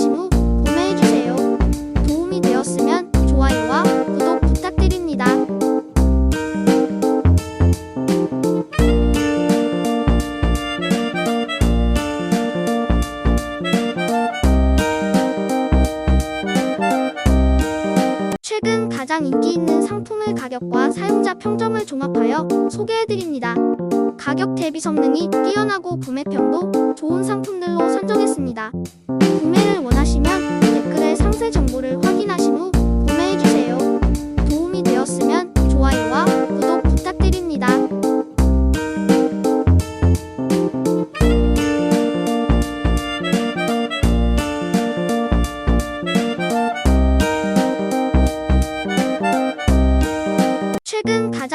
후 상품의 가격과 사용자 평점을 종합하여 소개해드립니다. 가격 대비 성능이 뛰어나고 구매평도 좋은 상품들로 선정했습니다.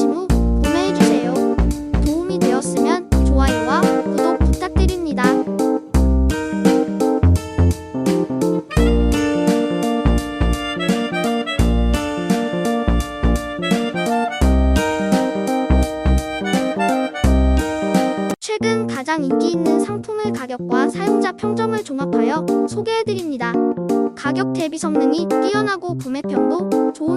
후 평점을 종합하여 소개해드립니다. 가격 대비 성능이 뛰어나고 구매평도 좋은